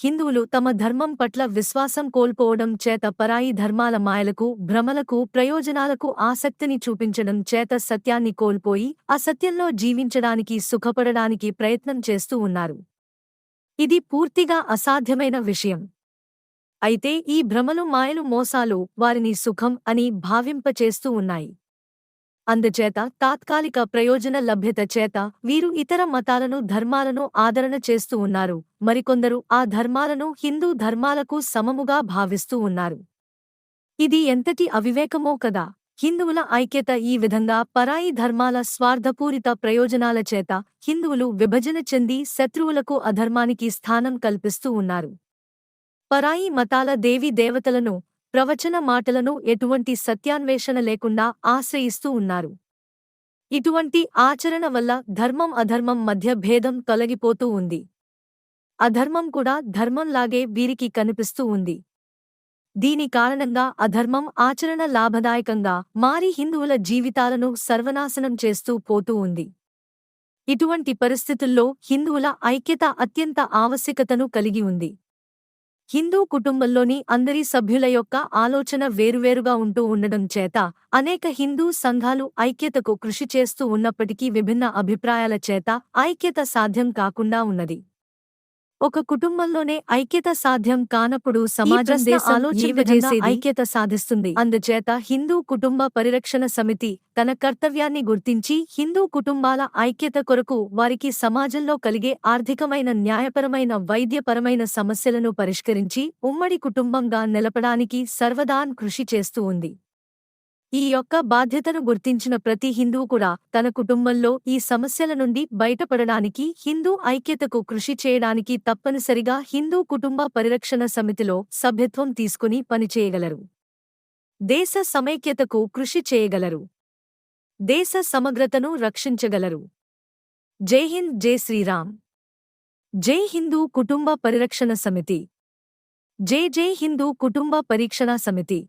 హిందువులు తమ ధర్మం పట్ల విశ్వాసం కోల్పోవడం చేత పరాయి ధర్మాల మాయలకు భ్రమలకు ప్రయోజనాలకు ఆసక్తిని చూపించడం చేత సత్యాన్ని కోల్పోయి అసత్యంలో జీవించడానికి సుఖపడడానికి ప్రయత్నం చేస్తూ ఉన్నారు. ఇది పూర్తిగా అసాధ్యమైన విషయం. అయితే ఈ భ్రమలు మాయలు మోసాలు వారిని సుఖం అని భావింపచేస్తూ ఉన్నాయి. అందుచేత తాత్కాలిక ప్రయోజన లభ్యత చేత వీరు ఇతర మతాలను ధర్మాలను ఆదరణ చేస్తూ ఉన్నారు. మరికొందరు ఆ ధర్మాలను హిందూ ధర్మాలకు సమముగా భావిస్తూ ఉన్నారు. ఇది ఎంతటి అవివేకమో కదా! హిందువుల ఐక్యత ఈ విధంగా పరాయి ధర్మాల స్వార్థపూరిత ప్రయోజనాల చేత హిందువులు విభజన చెంది శత్రువులకు అధర్మానికి స్థానం కల్పిస్తూ ఉన్నారు. పరాయి మతాల దేవీ దేవతలను ప్రవచన మాటలను ఎటువంటి సత్యాన్వేషణ లేకుండా ఆశ్రయిస్తూ ఉన్నారు. ఇటువంటి ఆచరణ వల్ల ధర్మం అధర్మం మధ్య భేదం తొలగిపోతూ ఉంది. అధర్మం కూడా ధర్మంలాగే వీరికి కనిపిస్తూ ఉంది. దీని కారణంగా అధర్మం ఆచరణ లాభదాయకంగా మారి హిందువుల జీవితాలను సర్వనాశనం చేస్తూ పోతూ ఉంది. ఇటువంటి పరిస్థితుల్లో హిందువుల ఐక్యత అత్యంత ఆవశ్యకతను కలిగి ఉంది. హిందూ కుటుంబంలోని అందరి సభ్యుల యొక్క ఆలోచన వేరువేరుగా ఉంటూ ఉండడం చేత అనేక హిందూ సంఘాలు ఐక్యతకు కృషి చేస్తూ ఉన్నప్పటికీ విభిన్న అభిప్రాయాల చేత ఐక్యత సాధ్యం కాకుండా ఉన్నది. ఒక కుటుంబంలోనే ఐక్యత సాధ్యం కానప్పుడు సమాజం ఆలోచింపజేసేది. ఐక్యత సాధిస్తుంది అందుచేత హిందూ కుటుంబ పరిరక్షణ సమితి తన కర్తవ్యాన్ని గుర్తించి హిందూ కుటుంబాల ఐక్యత కొరకు వారికి సమాజంలో కలిగే ఆర్థికమైన న్యాయపరమైన వైద్యపరమైన సమస్యలను పరిష్కరించి ఉమ్మడి కుటుంబంగా నిలపడానికి సర్వదాన్ కృషి చేస్తూ ఉంది ఈ యొక్క బాధ్యతను గుర్తించిన ప్రతి హిందువు కూడా తన కుటుంబంలో ఈ సమస్యల నుండి బయటపడడానికి హిందూ ఐక్యతకు కృషి చేయడానికి తప్పనిసరిగా హిందూ కుటుంబ పరిరక్షణ సమితిలో సభ్యత్వం తీసుకుని పనిచేయగలరు. దేశ సమైక్యతకు కృషి చేయగలరు. దేశ సమగ్రతను రక్షించగలరు. జై హింద్ జై శ్రీరామ్. జై హిందూ కుటుంబ పరిరక్షణ సమితి. జై జై హిందూ కుటుంబ పరీక్షణ సమితి.